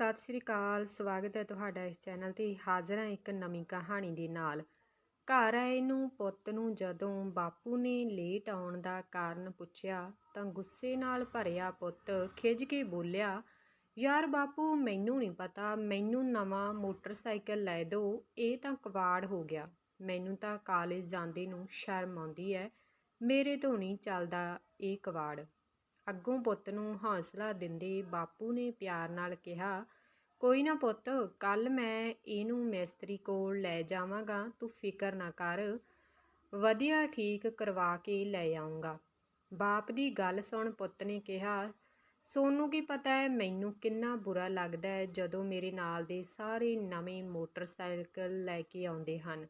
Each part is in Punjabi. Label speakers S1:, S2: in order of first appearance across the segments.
S1: ਸਤਿ ਸ਼੍ਰੀ ਅਕਾਲ, ਸਵਾਗਤ ਹੈ ਤੁਹਾਡਾ ਇਸ ਚੈਨਲ ਤੇ। ਹਾਜ਼ਰ ਹਾਂ ਇੱਕ ਨਵੀਂ ਕਹਾਣੀ ਦੇ ਨਾਲ। ਘਰ ਆਏ ਨੂੰ ਪੁੱਤ ਨੂੰ ਜਦੋਂ ਬਾਪੂ ਨੇ ਲੇਟ ਆਉਣ ਦਾ ਕਾਰਨ ਪੁੱਛਿਆ ਤਾਂ ਗੁੱਸੇ ਨਾਲ ਭਰਿਆ ਪੁੱਤ ਖਿੱਝ ਕੇ ਬੋਲਿਆ, ਯਾਰ ਬਾਪੂ, ਮੈਨੂੰ ਨਹੀਂ ਪਤਾ, ਮੈਨੂੰ ਨਵਾਂ ਮੋਟਰਸਾਈਕਲ ਲੈ ਦਿਓ ਇਹ ਤਾਂ ਕਵਾੜ ਹੋ ਗਿਆ। ਮੈਨੂੰ ਤਾਂ ਕਾਲਜ ਜਾਂਦੇ ਨੂੰ ਸ਼ਰਮ ਆਉਂਦੀ ਹੈ, ਮੇਰੇ ਤੋਂ ਨਹੀਂ ਚੱਲਦਾ ਇਹ ਕਵਾੜ। ਅੱਗੋਂ ਪੁੱਤ ਨੂੰ ਹੌਸਲਾ ਦਿੰਦੇ ਬਾਪੂ ਨੇ ਪਿਆਰ ਨਾਲ ਕਿਹਾ, ਕੋਈ ਨਾ ਪੁੱਤ ਕੱਲ ਮੈਂ ਇਹਨੂੰ ਮਿਸਤਰੀ ਕੋਲ ਲੈ ਜਾਵਾਂਗਾ, ਤੂੰ ਫਿਕਰ ਨਾ ਕਰ। ਵਧੀਆ ਠੀਕ ਕਰਵਾ ਕੇ ਲੈ ਆਉਂਗਾ ਬਾਪ ਦੀ ਗੱਲ ਸੁਣ ਪੁੱਤ ਨੇ ਕਿਹਾ, ਸੋਨੂੰ ਕੀ ਪਤਾ ਹੈ, ਮੈਨੂੰ ਕਿੰਨਾ ਬੁਰਾ ਲੱਗਦਾ ਹੈ ਜਦੋਂ ਮੇਰੇ ਨਾਲ ਦੇ ਸਾਰੇ ਨਵੇਂ ਮੋਟਰਸਾਈਕਲ ਲੈ ਕੇ ਆਉਂਦੇ ਹਨ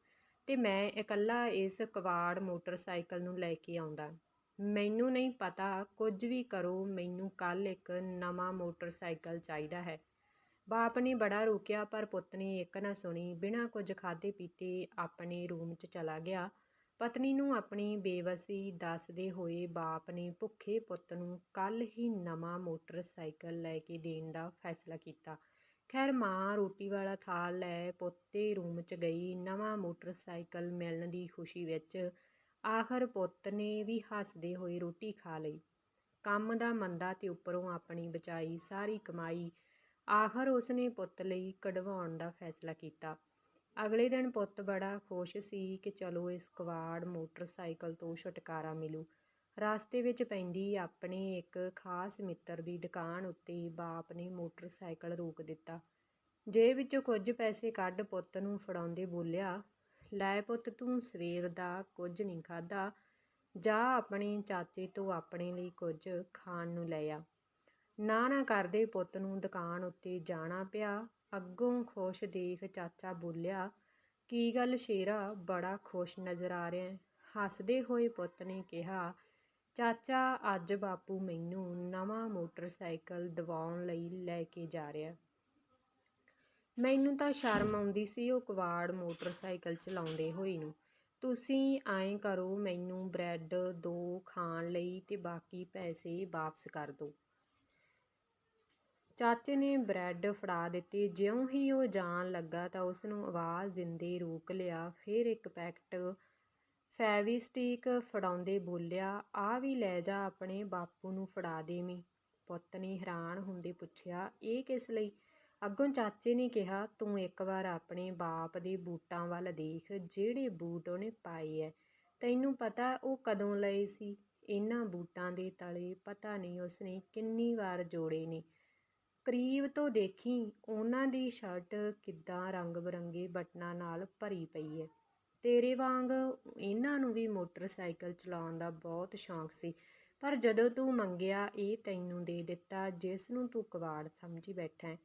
S1: ਤੇ ਮੈਂ ਇਕੱਲਾ ਇਸ ਕਵਾੜ ਮੋਟਰਸਾਈਕਲ ਨੂੰ ਲੈ ਕੇ ਆਉਂਦਾ। ਮੈਨੂੰ ਨਹੀਂ ਪਤਾ, ਕੁਝ ਵੀ ਕਰੋ, ਮੈਨੂੰ ਕੱਲ੍ਹ ਇੱਕ ਨਵਾਂ ਮੋਟਰਸਾਈਕਲ ਚਾਹੀਦਾ ਹੈ। ਬਾਪ ਨੇ ਬੜਾ ਰੋਕਿਆ, ਪਰ ਪੁੱਤ ਨੇ ਇੱਕ ਨਾ ਸੁਣੀ। ਬਿਨਾਂ ਕੁਝ ਖਾਧੇ ਪੀਤੇ ਆਪਣੇ ਰੂਮ 'ਚ ਚਲਾ ਗਿਆ। ਪਤਨੀ ਨੂੰ ਆਪਣੀ ਬੇਵਸੀ ਦੱਸਦੇ ਹੋਏ ਬਾਪ ਨੇ ਭੁੱਖੇ ਪੁੱਤ ਨੂੰ ਕੱਲ ਹੀ ਨਵਾਂ ਮੋਟਰਸਾਈਕਲ ਲੈ ਕੇ ਦੇਣ ਦਾ ਫੈਸਲਾ ਕੀਤਾ। ਖੈਰ, ਮਾਂ ਰੋਟੀ ਵਾਲਾ ਥਾਲ ਲੈ ਪੁੱਤੇ ਰੂਮ 'ਚ ਗਈ। ਨਵਾਂ ਮੋਟਰਸਾਈਕਲ ਮਿਲਣ ਦੀ ਖੁਸ਼ੀ ਵਿੱਚ ਆਖਰ ਪੁੱਤ ਨੇ ਵੀ ਹੱਸਦੇ ਹੋਏ ਰੋਟੀ ਖਾ ਲਈ। ਕੰਮ ਦਾ ਮੰਦਾ ਤੇ ਉੱਪਰੋਂ ਆਪਣੀ ਬਚਾਈ ਸਾਰੀ ਕਮਾਈ ਆਖਰ ਉਸਨੇ ਪੁੱਤ ਲਈ ਕਢਵਾਉਣ ਦਾ ਫੈਸਲਾ ਕੀਤਾ। ਅਗਲੇ ਦਿਨ ਪੁੱਤ ਬੜਾ ਖੁਸ਼ ਸੀ ਕਿ ਚਲੋ ਇਸ ਕਵਾੜ ਮੋਟਰਸਾਈਕਲ ਤੋਂ ਛੁਟਕਾਰਾ ਮਿਲੂ। ਰਸਤੇ ਵਿੱਚ ਪੈਂਦੀ ਆਪਣੇ ਇੱਕ ਖਾਸ ਮਿੱਤਰ ਦੀ ਦੁਕਾਨ ਉੱਤੇ ਬਾਪ ਨੇ ਮੋਟਰਸਾਈਕਲ ਰੋਕ ਦਿੱਤਾ। ਜੇਬ ਵਿੱਚੋਂ ਕੁਝ ਪੈਸੇ ਕੱਢ ਪੁੱਤ ਨੂੰ ਫੜਾਉਂਦੇ ਬੋਲਿਆ ਲੈ ਪੁੱਤ ਤੂੰ ਸਵੇਰ ਦਾ ਕੁਝ ਨਹੀਂ ਖਾਦਾ ਜਾ ਆਪਣੇ ਚਾਚੇ ਤੋਂ ਆਪਣੇ ਲਈ ਕੁਝ ਖਾਣ ਨੂੰ ਲੈ ਆ। ਨਾ ਨਾ ਕਰਦੇ ਪੁੱਤ ਨੂੰ ਦੁਕਾਨ ਉੱਤੇ ਜਾਣਾ ਪਿਆ। ਅੱਗੋਂ ਖੁਸ਼ ਦੇਖ ਚਾਚਾ ਬੋਲਿਆ, ਕੀ ਗੱਲ ਸ਼ੇਰਾ, ਬੜਾ ਖੁਸ਼ ਨਜ਼ਰ ਆ ਰਿਹਾ ਹੱਸਦੇ ਹੋਏ ਪੁੱਤ ਨੇ ਕਿਹਾ, ਚਾਚਾ, ਅੱਜ ਬਾਪੂ ਮੈਨੂੰ ਨਵਾਂ ਮੋਟਰਸਾਈਕਲ ਦਿਵਾਉਣ ਲਈ ਲੈ ਕੇ ਜਾ ਰਿਹਾ। ਮੈਨੂੰ ਤਾਂ ਸ਼ਰਮ ਆਉਂਦੀ ਸੀ ਉਹ ਕਵਾੜ ਮੋਟਰਸਾਈਕਲ ਚਲਾਉਂਦੇ ਹੋਏ ਨੂੰ। ਤੁਸੀਂ ਐਂ ਕਰੋ, ਮੈਨੂੰ ਬਰੈੱਡ ਦੋ ਖਾਣ ਲਈ ਅਤੇ ਬਾਕੀ ਪੈਸੇ ਵਾਪਸ ਕਰ ਦਿਓ। ਚਾਚੇ ਨੇ ਬਰੈੱਡ ਫੜਾ ਦਿੱਤੇ। ਜਿਉਂ ਹੀ ਉਹ ਜਾਣ ਲੱਗਾ ਤਾਂ ਉਸ ਨੂੰ ਆਵਾਜ਼ ਦਿੰਦੇ ਰੋਕ ਲਿਆ। ਫਿਰ ਇੱਕ ਪੈਕਟ ਫੈਵਿਸਟਿਕ ਫੜਾਉਂਦੇ ਬੋਲਿਆ ਆ ਵੀ ਲੈ ਜਾ, ਆਪਣੇ ਬਾਪੂ ਨੂੰ ਫੜਾ ਦੇਵੀਂ ਪੁੱਤ ਨੇ ਹੈਰਾਨ ਹੁੰਦੇ ਪੁੱਛਿਆ, ਇਹ ਕਿਸ ਲਈ? ਅੱਗੋਂ ਚਾਚੇ ਨੇ ਕਿਹਾ, ਤੂੰ ਇੱਕ ਵਾਰ ਆਪਣੇ ਬਾਪ ਦੇ ਬੂਟਾਂ ਵੱਲ ਦੇਖ, ਜਿਹੜੇ ਬੂਟ ਉਹਨੇ ਪਾਏ ਐ। ਤੈਨੂੰ ਪਤਾ ਉਹ ਕਦੋਂ ਲਏ ਸੀ? ਇਹਨਾਂ ਬੂਟਾਂ ਦੇ ਤਲੇ ਪਤਾ ਨਹੀਂ ਉਸਨੇ ਕਿੰਨੀ ਵਾਰ ਜੋੜੇ ਨੇ। ਕਰੀਬ ਤੋਂ ਦੇਖੀ, ਉਹਨਾਂ ਦੀ ਸ਼ਰਟ ਕਿੱਦਾਂ ਰੰਗ ਬਿਰੰਗੇ ਬਟਨਾਂ ਨਾਲ ਭਰੀ ਪਈ ਐ। ਤੇਰੇ ਵਾਂਗ ਇਹਨਾਂ ਨੂੰ ਵੀ ਮੋਟਰਸਾਈਕਲ ਚਲਾਉਣ ਦਾ ਬਹੁਤ ਸ਼ੌਂਕ ਸੀ। ਪਰ ਜਦੋਂ ਤੂੰ ਮੰਗਿਆ, ਇਹ ਤੈਨੂੰ ਦੇ ਦਿੱਤਾ, ਜਿਸ ਨੂੰ ਤੂੰ ਕਵਾੜ ਸਮਝੀ ਬੈਠਾ ਹੈ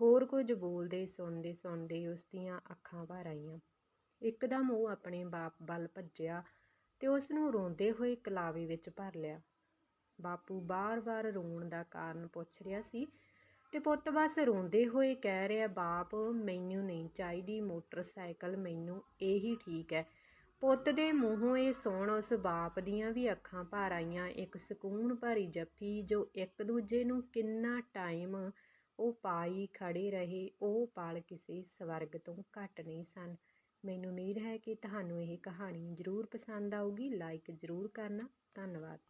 S1: ਹੋਰ ਕੁਝ ਬੋਲਦੇ, ਸੁਣਦੇ ਸੁਣਦੇ ਉਸ ਦੀਆਂ ਅੱਖਾਂ ਭਰ ਆਈਆਂ। ਇੱਕਦਮ ਉਹ ਆਪਣੇ ਬਾਪ ਵੱਲ ਭੱਜਿਆ ਤੇ ਉਸ ਨੂੰ ਰੋਂਦੇ ਹੋਏ ਕਲਾਵੇ ਵਿੱਚ ਭਰ ਲਿਆ। ਬਾਪੂ ਬਾਰ-ਬਾਰ ਰੋਣ ਦਾ ਕਾਰਨ ਪੁੱਛ ਰਿਹਾ ਸੀ ਤੇ ਪੁੱਤ ਬਸ ਰੋਂਦੇ ਹੋਏ ਕਹਿ ਰਿਹਾ, ਬਾਪ, ਮੈਨੂੰ ਨਹੀਂ ਚਾਹੀਦੀ ਮੋਟਰਸਾਈਕਲ, ਮੈਨੂੰ ਇਹੀ ਠੀਕ ਹੈ। ਪੁੱਤ ਦੇ ਮੂੰਹੋਂ ਇਹ ਸੁਣ ਉਸ ਬਾਪ ਦੀਆਂ ਵੀ ਅੱਖਾਂ ਭਰ ਆਈਆਂ। ਇੱਕ ਸਕੂਨ ਭਰੀ ਜੱਫੀ ਜੋ ਇੱਕ ਦੂਜੇ ਨੂੰ ਕਿੰਨਾ ਟਾਈਮ ਉਹ ਪਾਈ ਖੜੇ ਰਹੇ, ਉਹ ਪਲ ਕਿਸੇ ਸਵਰਗ ਤੋਂ ਘੱਟ ਨਹੀਂ ਸਨ। ਮੈਨੂੰ ਉਮੀਦ ਹੈ ਕਿ ਤੁਹਾਨੂੰ ਇਹ ਕਹਾਣੀ ਜ਼ਰੂਰ ਪਸੰਦ ਆਊਗੀ। ਲਾਈਕ ਜ਼ਰੂਰ ਕਰਨਾ। ਧੰਨਵਾਦ।